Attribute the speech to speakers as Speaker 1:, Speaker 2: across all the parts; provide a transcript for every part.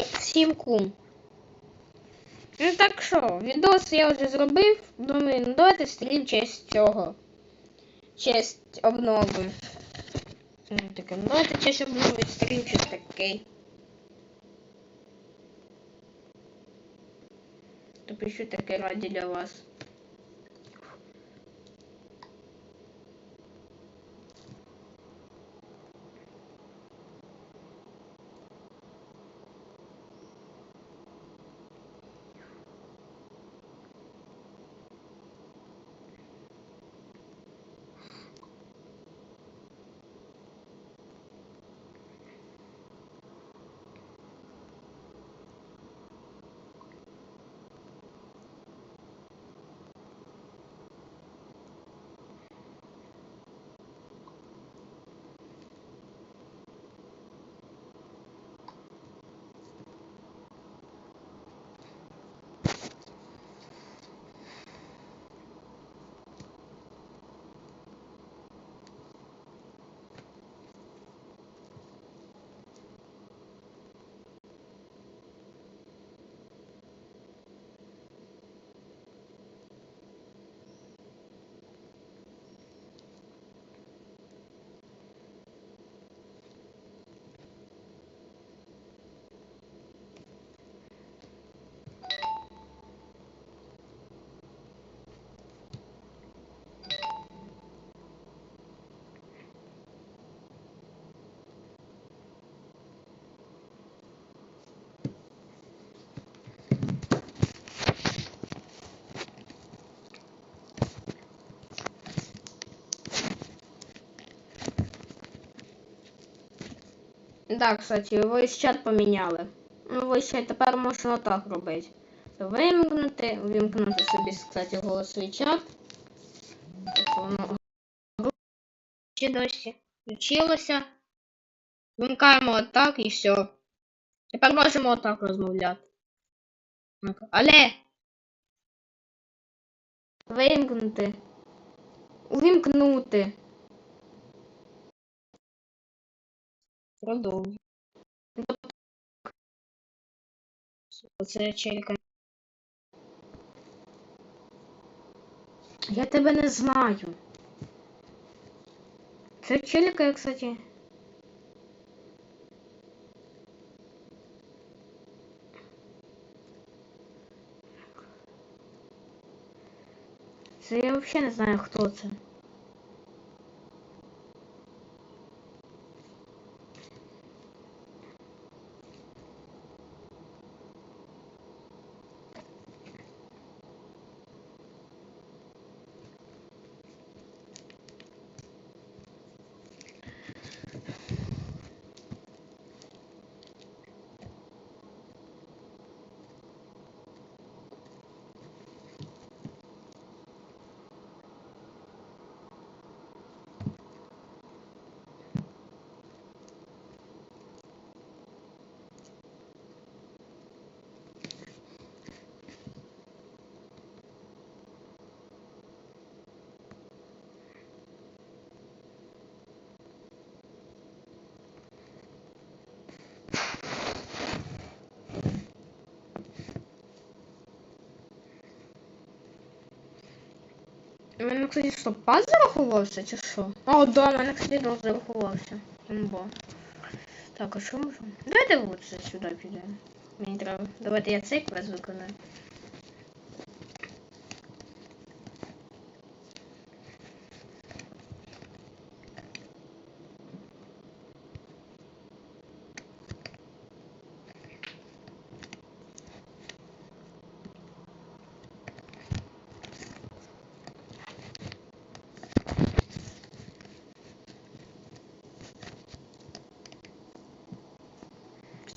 Speaker 1: всім кум. Ну так що, відос я вже зробив. Думаю, ну давайте стрім честь цього. Честь обнови. Ну, так, ну давайте честь обнови стрім щось такий. То пишу таке раді для вас. Да, кстати, voice чат поміняли. Ну, voice chat тепер можна так робити. Вимкнути, вимкнути собі, кстати, голосовий чат. Ще досі включилося. Вимкаємо отак і все. Тепер можемо отак розмовляти. Але! Вимкнути. Увімкнути. Продовжуй. Оце челька. Я тебе не знаю. Це челька, кстати. Це я взагалі не знаю, хто це. У мене, кстати, що, пас зарахувався чи що? О, да, у мене, кстати, дос зарахувався. Бо. Так, а що можу? Давайте лучше сюди підемо. Мені треба. Давайте я цей квест виконаю.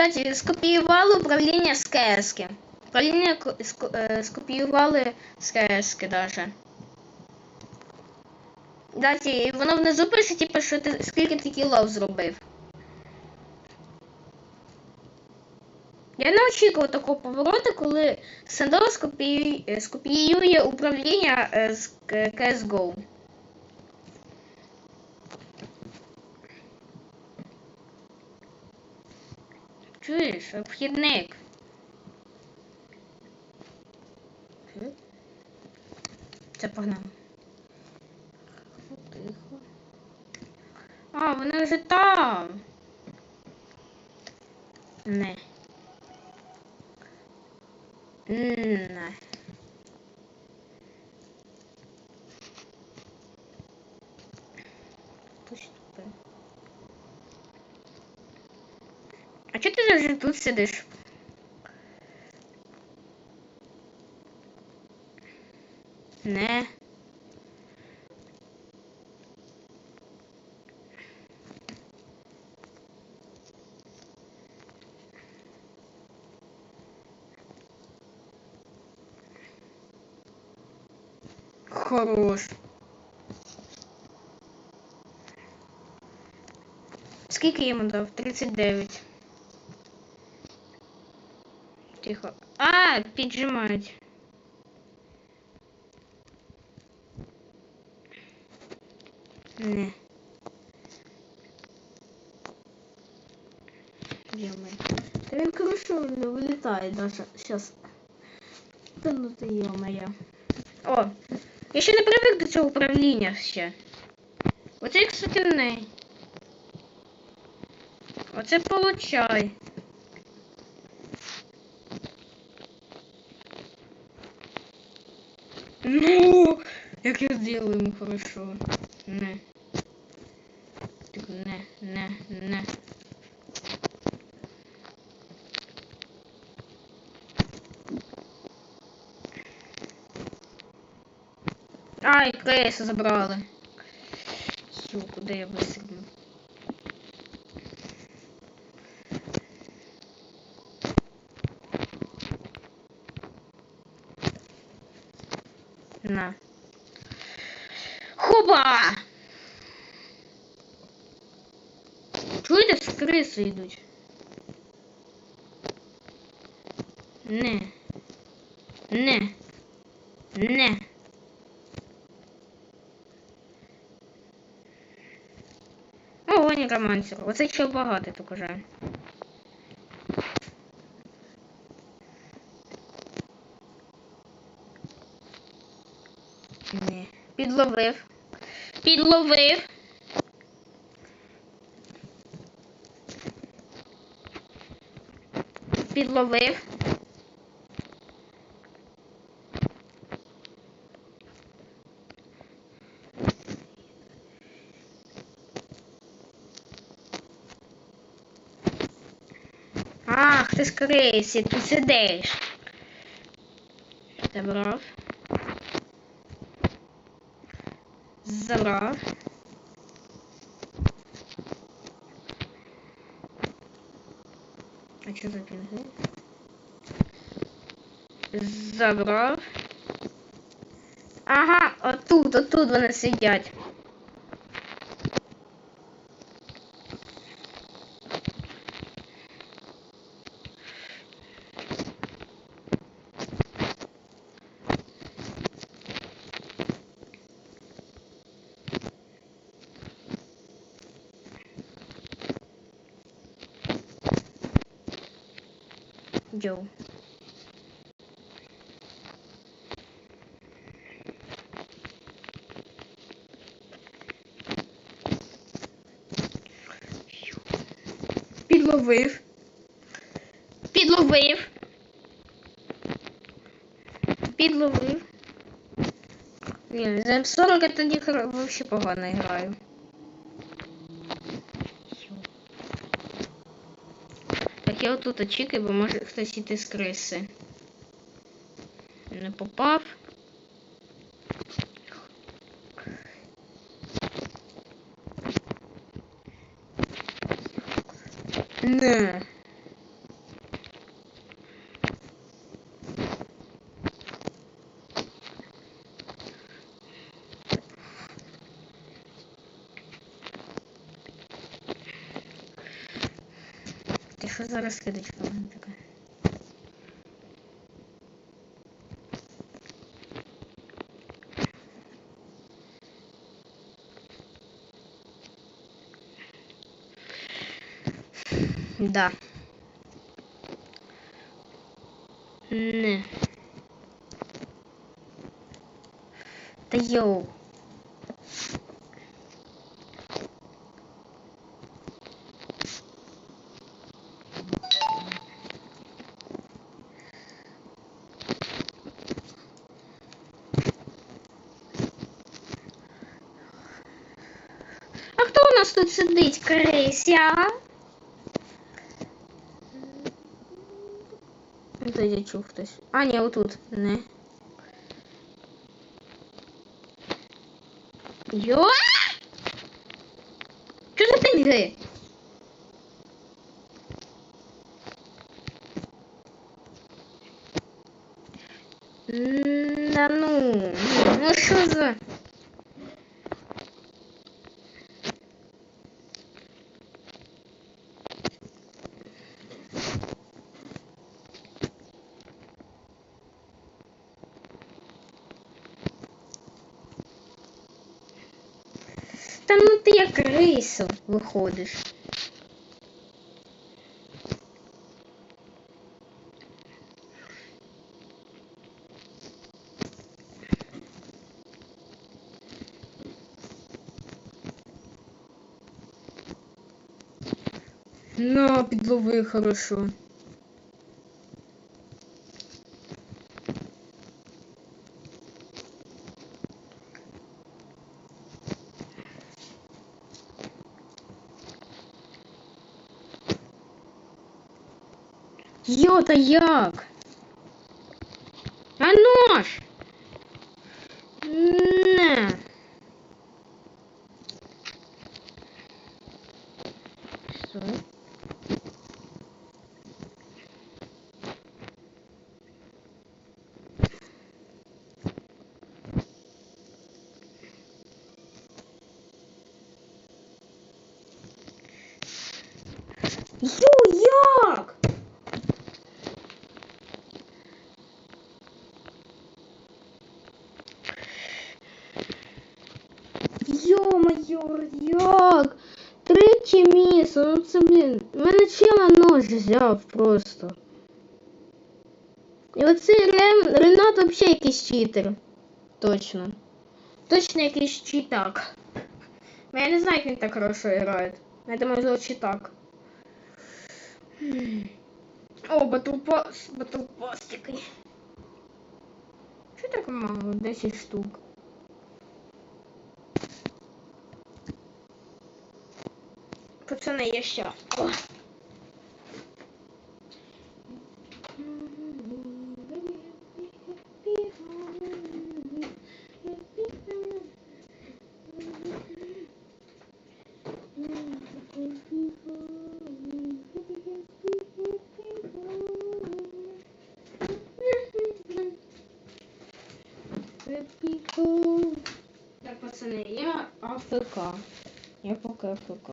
Speaker 1: Кстати, скопіювали управління з КС. Управління е, скопіювали з КС даже. Кстати, і воно внизу пише, типу, що ти скільки ти кілов зробив. Я не очікував такого повороту, коли Сандо скопіює, е, управління е, з CSGO. Чуєш, обхідник. Це погнав. Тихо. А, вони вже там. Не. Не. Поступи. А чого ти завжди тут сидиш? Не. Хорош. Скільки йому дав? 39 Тихо. А, піджимають. Не. Ё-моё. Та він хорошо вилітає даже сейчас. Та ну ти ё-моё. О, я ще не привик до цього управління ще. Оце, кстати, не. Оце получай. Ну, як я сделаю ему хорошо. Не. Не, не, не. Ай, крейса забрали. Су, куди я вистрибнув? На. Хоба! Чуєте, з криси йдуть? Не. Не. Не. О, некромансер. Оце ще багато так уже. Підловив. Підловив. Підловив. Ах, ти скрийся, тут сидиш. Забрав. Забрав. А що за пінги? Забрав. Ага, отут, отут вони сидять. Йоу. Підловив. Підловив. Підловив. Блін, за М40 я тоді вообще погано граю. Я отут очікую, бо може хтось іти з криси. Не попав. зараз скидочка така. Да. Не. Та йоу. Тут сидить, Крися? Тут я чув хтось. А, ні, отут. Не. Йо! Що за пінги? Да ну, ну що за... ти як рисо виходиш. На, підлови хорошо. ja Йо-моє, як? Третє місце, ну це, блін, мене чела нож взяв просто. І оцей Рем, Ренат взагалі якийсь читер. Точно. Точно якийсь читак. Бо я не знаю, як він так хорошо грає. Я думаю, зовут читак. О, батлпас, батлпас який. Що так мало? 10 штук. Пацани, я ще. О. Так, пацани, я АФК. Я поки АФК.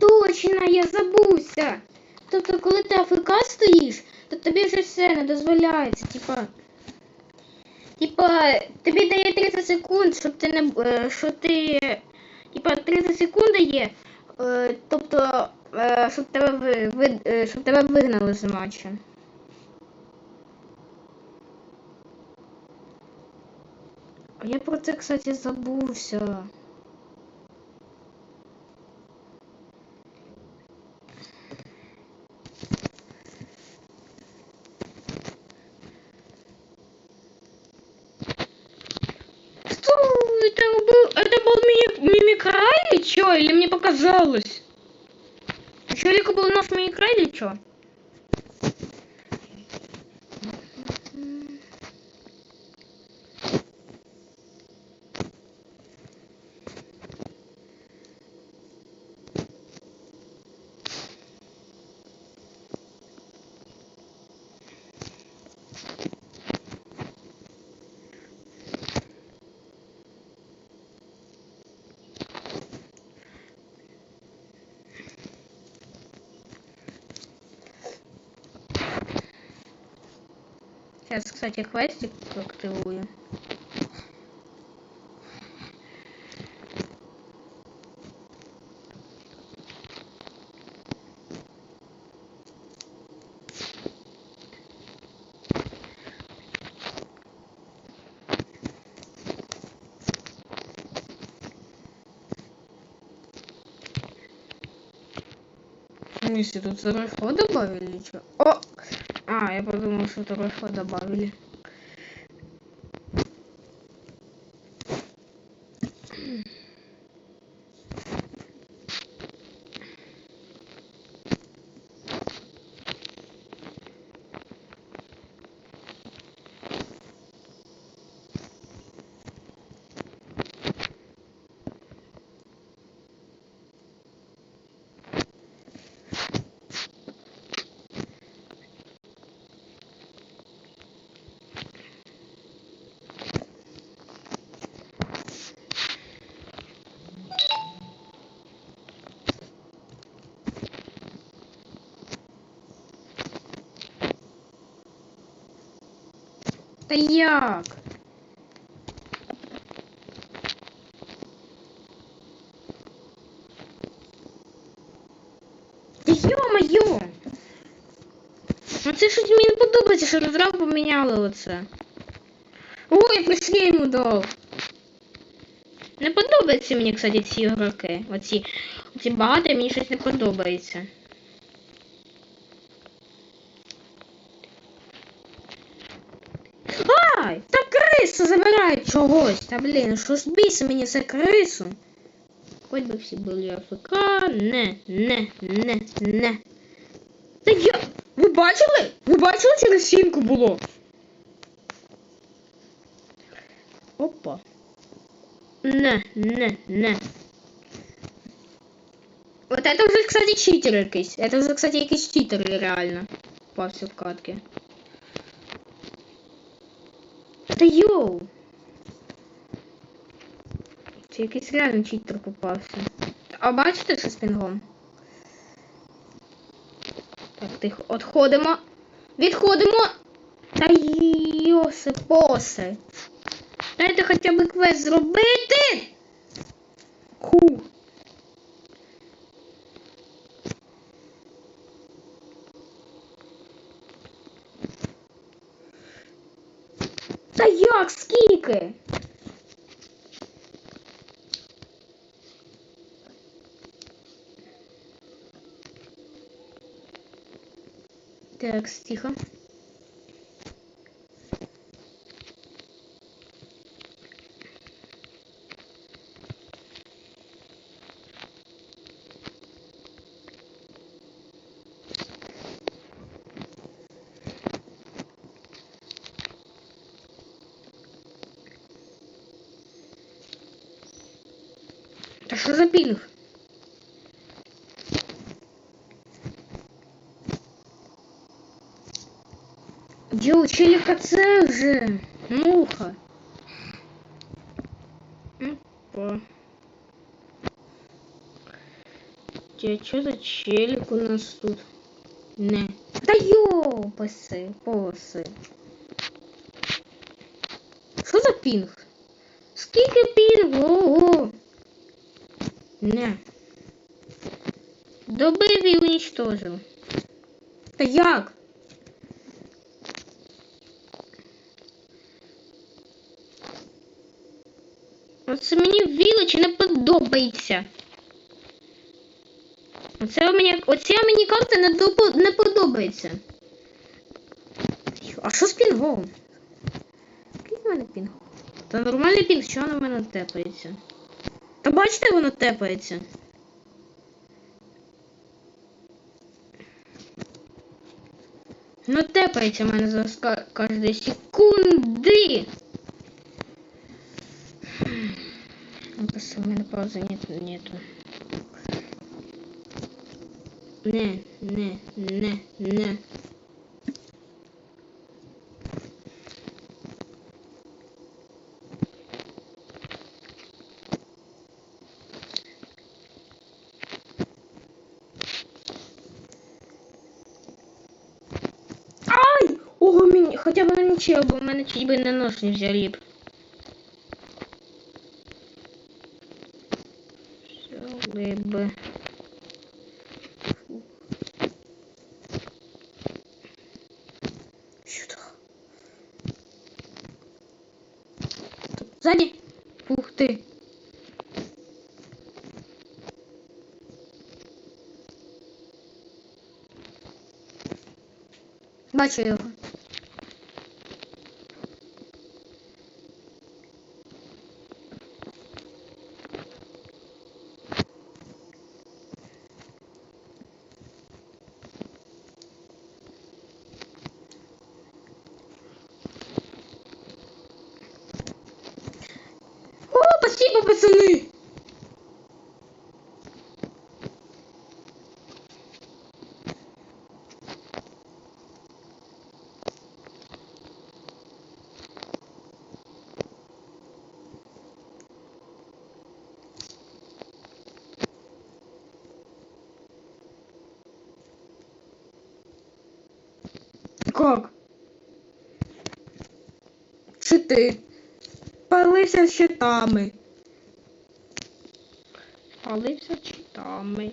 Speaker 1: Точно, я забувся. Тобто, коли ти АФК стоїш, то тобі вже все не дозволяється. Типа. Типа, тобі дає 30 секунд, щоб ти не. е, Що ти. Типа 30 секунд дає. е, Тобто, е, щоб тебе ви, щоб тебе вигнали з матча. А я про це, кстати, забувся. Показалось? Челика был у нас Майнкрафте или чё? Сейчас, кстати, хвостик активую. Смысле, тут второй добавили или что? О! Я подумал, что только что добавили. Та як? Та йо-моє! Ну це щось мені не подобається, що розрав поміняли оце. Ой, прийшли йому дав. Не подобаються мені, кстати, ці ігроки. Оці, оці багаті мені щось не подобається. Ай! Та крису забирають чогось. Та блін, що ж біси мені це крису? Хоч би всі були АФК. Не, не, не, не. Та я. Ви бачили? Ви бачили через сімку було? Опа. Не, не, не. Вот это уже, кстати, читер якийсь. Это вже, кстати, якийсь читер реально. Попався в катки. Та йоу! Це якийсь реально читер попався. А бачите, що з пінгом? Так, тихо, відходимо. Відходимо! Та йосипоси! Дайте хоча б квест зробити! Ху! Та як скільки? Так, тихо. Та що за пінг? Йоу, челіка це вже. Муха. Опа. А что за челик у нас тут? Не. Та йопаси, поси. Що за пінг? Скільки пінгу? Ого! Не. Добив і уничтожив. Та як? Оце мені в не подобається. Оце мені, оця мені карта не, не подобається. А що з пінгом? Який в мене пінг? Та нормальний пінг, що на мене тепається? Та бачите, воно тепається. Ну тепається в мене зараз кожної секунди. Ну, просто у мене паузы нет, нету. Не, не, не, не. Ай! Ого, мені, хоча б нічого, бо в мене чуть би на нож не взяли б. Бачу його. О, спасибо, пацаны! Как? Щити. Палився щитами. Палився щитами.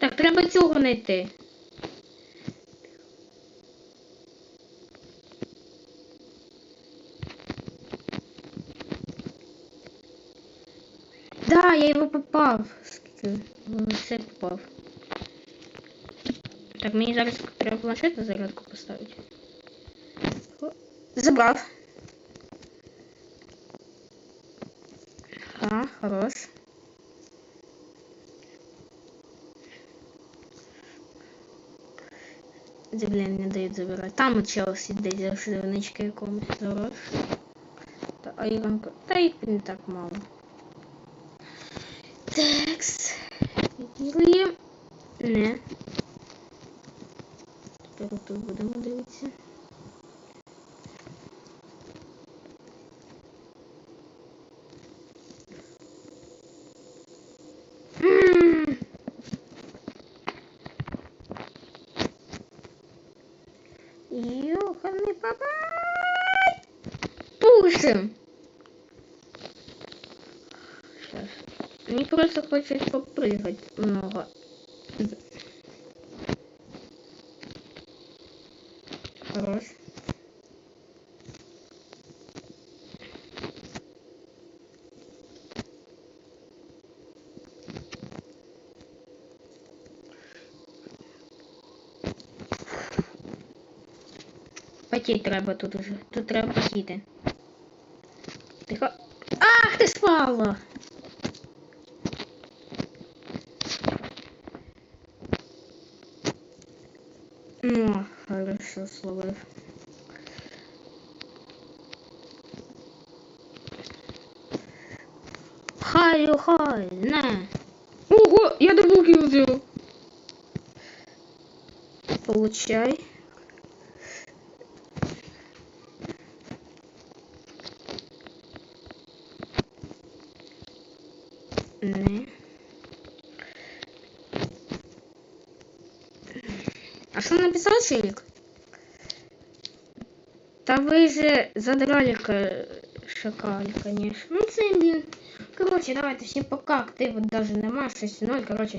Speaker 1: Так, треба цього знайти. Да, я его попав. Скільки? Все попав. Так, мені зараз треба планшет на зарядку поставити. О, Забрав. Ага, хорош. Де, блін, не дають забирати. Там от чел сидить за шивнички якомусь. Хорош. Та, а Ігонка. Та їх не так мало. Текс. Відмірюємо. Не. Тут будемо дивитися. М. Ёханый бабай! Пушим! Сейчас. Мне просто хочется попрыгать много. Хорош. Потіть треба тут уже. Тут треба потіти. Тихо. Ах, ти спала! Ну, хорошо, словив. Хай, хай, на. Ого, я дабулки взял. Получай. Що написав Ширик? Та вы же задрали шакали, конечно. Ну це, блин. Короче, давайте всем пока. Активу даже нема, 6-0. Коротше,